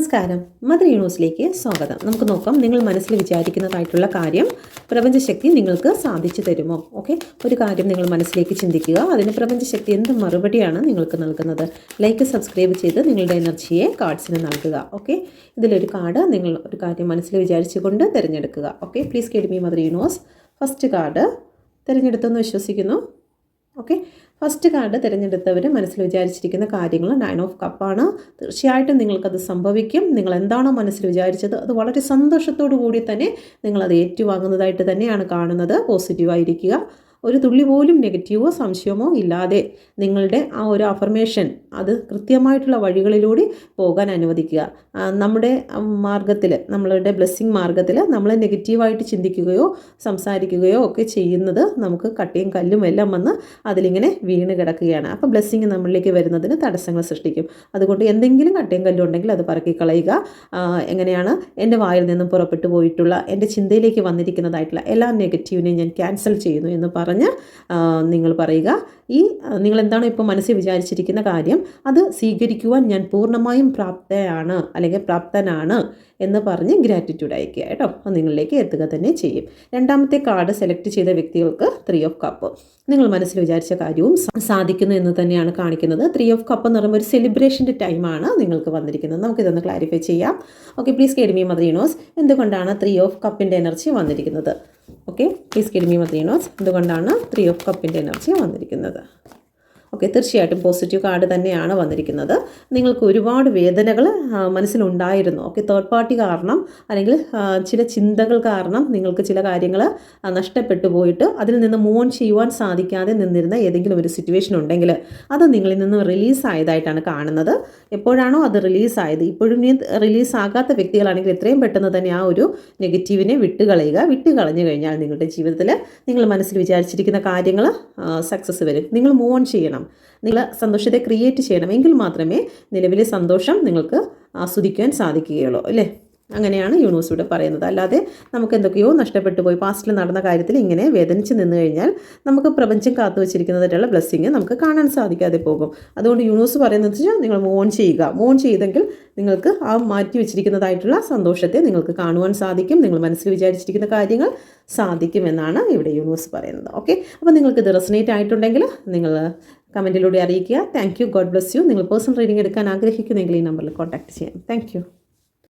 നമസ്കാരം. മദർ യൂണിവേഴ്സിലേക്ക് സ്വാഗതം. നമുക്ക് നോക്കാം നിങ്ങൾ മനസ്സിൽ വിചാരിക്കുന്നതായിട്ടുള്ള കാര്യം പ്രപഞ്ചശക്തി നിങ്ങൾക്ക് സാധിച്ചു തരുമോ? ഓക്കെ? ഒരു കാര്യം നിങ്ങൾ മനസ്സിലേക്ക് ചിന്തിക്കുക. അതിന് പ്രപഞ്ചശക്തി എന്ത് മറുപടിയാണ് നിങ്ങൾക്ക് നൽകുന്നത്? ലൈക്ക് സബ്സ്ക്രൈബ് ചെയ്ത് നിങ്ങളുടെ എനർജിയെ കാർഡ്സിന് നൽകുക. ഓക്കെ? ഇതിലൊരു കാർഡ് നിങ്ങൾ ഒരു കാര്യം മനസ്സിൽ വിചാരിച്ചുകൊണ്ട് തിരഞ്ഞെടുക്കുക. Okay? Please guide me mother universe. First card തിരഞ്ഞെടുത്തെന്ന് വിശ്വസിക്കുന്നു. ഓക്കെ? ഫസ്റ്റ് കാർഡ് തിരഞ്ഞെടുത്തവർ മനസ്സിൽ വിചാരിച്ചിരിക്കുന്ന കാര്യങ്ങൾ നയൻ ഓഫ് കപ്പാണ് തീർച്ചയായിട്ടും നിങ്ങൾക്കത് സംഭവിക്കും. നിങ്ങൾ എന്താണോ മനസ്സിൽ വിചാരിച്ചത് അത് വളരെ സന്തോഷത്തോടു കൂടി തന്നെ നിങ്ങളത് ഏറ്റുവാങ്ങുന്നതായിട്ട് തന്നെയാണ് കാണുന്നത്. പോസിറ്റീവായിരിക്കുക ഒരു തുള്ളി പോലും നെഗറ്റീവോ സംശയമോ ഇല്ലാതെ നിങ്ങളുടെ ആ ഒരു അഫർമേഷൻ അത് കൃത്യമായിട്ടുള്ള വഴികളിലൂടെ പോകാൻ അനുവദിക്കുക. നമ്മുടെ മാർഗത്തിൽ നമ്മളുടെ ബ്ലെസ്സിങ് മാർഗത്തിൽ നമ്മൾ നെഗറ്റീവായിട്ട് ചിന്തിക്കുകയോ സംസാരിക്കുകയോ ഒക്കെ ചെയ്യുന്നത് നമുക്ക് കട്ടിയും കല്ലും എല്ലാം വന്ന് അതിലിങ്ങനെ വീണ് കിടക്കുകയാണ്. അപ്പോൾ ബ്ലെസ്സിങ് നമ്മളിലേക്ക് വരുന്നതിന് തടസ്സങ്ങൾ സൃഷ്ടിക്കും. അതുകൊണ്ട് എന്തെങ്കിലും കട്ടയും കല്ലും ഉണ്ടെങ്കിൽ അത് പറക്കി കളയുക എങ്ങനെയാണ് എന്റെ വായിൽ നിന്നും പുറപ്പെട്ടു പോയിട്ടുള്ള എന്റെ ചിന്തയിലേക്ക് വന്നിരിക്കുന്നതായിട്ടുള്ള എല്ലാ നെഗറ്റീവിനെയും ഞാൻ ക്യാൻസൽ ചെയ്യുന്നു എന്ന് പറഞ്ഞ് ആ, നിങ്ങൾ പറയുക. ഈ നിങ്ങൾ എന്താണ് ഇപ്പോൾ മനസ്സിൽ വിചാരിച്ചിരിക്കുന്ന കാര്യം? അത് സ്വീകരിക്കുവാൻ ഞാൻ പൂർണമായും പ്രാപ്തയാണ് അല്ലെങ്കിൽ പ്രാപ്തനാണ് എന്ന് പറഞ്ഞ് ഗ്രാറ്റിറ്റ്യൂഡ് അയക്കുക കേട്ടോ. അത് നിങ്ങളിലേക്ക് എത്തുക തന്നെ ചെയ്യും. രണ്ടാമത്തെ കാർഡ് സെലക്ട് ചെയ്ത വ്യക്തികൾക്ക് ത്രീ ഓഫ് കപ്പ് നിങ്ങൾ മനസ്സിൽ വിചാരിച്ച കാര്യവും സാധിക്കുന്നു എന്ന് തന്നെയാണ് കാണിക്കുന്നത്. ത്രീ ഓഫ് കപ്പ് എന്ന് പറയുമ്പോൾ ഒരു സെലിബ്രേഷന്റെ ടൈമാണ് നിങ്ങൾക്ക് വന്നിരിക്കുന്നത്. നമുക്കിതൊന്ന് ക്ലാരിഫൈ ചെയ്യാം. ഓക്കെ പ്ലീസ് കെഡ്മി മദ്രീനോസ് എന്തുകൊണ്ടാണ് ത്രീ ഓഫ് കപ്പിന്റെ എനർജി വന്നിരിക്കുന്നത്? ഓക്കെ പ്ലീസ് കെഡ്മി മദ്രീനോസ് എന്തുകൊണ്ടാണ് ത്രീ ഓഫ് കപ്പിന്റെ എനർജി വന്നിരിക്കുന്നത്? vida. ഓക്കെ തീർച്ചയായിട്ടും പോസിറ്റീവ് കാർഡ് തന്നെയാണ് വന്നിരിക്കുന്നത്. നിങ്ങൾക്ക് ഒരുപാട് വേദനകൾ മനസ്സിലുണ്ടായിരുന്നു. ഓക്കെ തേർഡ് പാർട്ടി കാരണം അല്ലെങ്കിൽ ചില ചിന്തകൾ കാരണം നിങ്ങൾക്ക് ചില കാര്യങ്ങൾ നഷ്ടപ്പെട്ടു പോയിട്ട് അതിൽ നിന്ന് മൂവ് ഓൺ ചെയ്യുവാൻ സാധിക്കാതെ നിന്നിരുന്ന ഏതെങ്കിലും ഒരു സിറ്റുവേഷൻ ഉണ്ടെങ്കിൽ അത് നിങ്ങളിൽ നിന്ന് റിലീസ് ആയതായിട്ടാണ് കാണുന്നത്. എപ്പോഴാണോ അത് റിലീസ് ആയത് ഇപ്പോഴും റിലീസ് ആകാത്ത വ്യക്തികളാണെങ്കിൽ എത്രയും പെട്ടെന്ന് തന്നെ ആ ഒരു നെഗറ്റീവിനെ വിട്ടുകളയുക. വിട്ടുകളഞ്ഞു കഴിഞ്ഞാൽ നിങ്ങളുടെ ജീവിതത്തിൽ നിങ്ങൾ മനസ്സിൽ വിചാരിച്ചിരിക്കുന്ന കാര്യങ്ങൾ സക്സസ് വരും. നിങ്ങൾ മൂവ് ഓൺ ചെയ്യണം. നിങ്ങൾ സന്തോഷത്തെ ക്രിയേറ്റ് ചെയ്യണമെങ്കിൽ മാത്രമേ നിലവിലെ സന്തോഷം നിങ്ങൾക്ക് ആസ്വദിക്കാൻ സാധിക്കുകയുള്ളൂ അല്ലേ? അങ്ങനെയാണ് യൂണിവേഴ്സ് ഇവിടെ പറയുന്നത്. അല്ലാതെ നമുക്ക് എന്തൊക്കെയോ നഷ്ടപ്പെട്ടു പോയി പാസ്റ്റിൽ നടന്ന കാര്യത്തിൽ ഇങ്ങനെ വേദനിച്ച് നിന്ന് കഴിഞ്ഞാൽ നമുക്ക് പ്രപഞ്ചം കാത്തു വെച്ചിരിക്കുന്നതായിട്ടുള്ള ബ്ലെസ്സിങ് നമുക്ക് കാണാൻ സാധിക്കാതെ പോകും. അതുകൊണ്ട് യൂണിവേഴ്സ് പറയുന്നത് വെച്ചാൽ നിങ്ങൾ മോൺ ചെയ്യുക. മോൺ ചെയ്തെങ്കിൽ നിങ്ങൾക്ക് ആ മാറ്റി വെച്ചിരിക്കുന്നതായിട്ടുള്ള സന്തോഷത്തെ നിങ്ങൾക്ക് കാണുവാൻ സാധിക്കും. നിങ്ങൾ മനസ്സിൽ വിചാരിച്ചിരിക്കുന്ന കാര്യങ്ങൾ സാധിക്കുമെന്നാണ് ഇവിടെ യൂണിവേഴ്സ് പറയുന്നത്. ഓക്കെ അപ്പോൾ നിങ്ങൾക്ക് ഇത് റെസനേറ്റ് ആയിട്ടുണ്ടെങ്കിൽ നിങ്ങൾ കമന്റിലൂടെ അറിയിക്കുക. Thank you god bless you നിങ്ങൾ പേഴ്സണൽ റീഡിംഗ് എടുക്കാൻ ആഗ്രഹിക്കുന്നെങ്കിൽ ഈ നമ്പറിൽ കോൺടാക്ട് ചെയ്യാം. താങ്ക്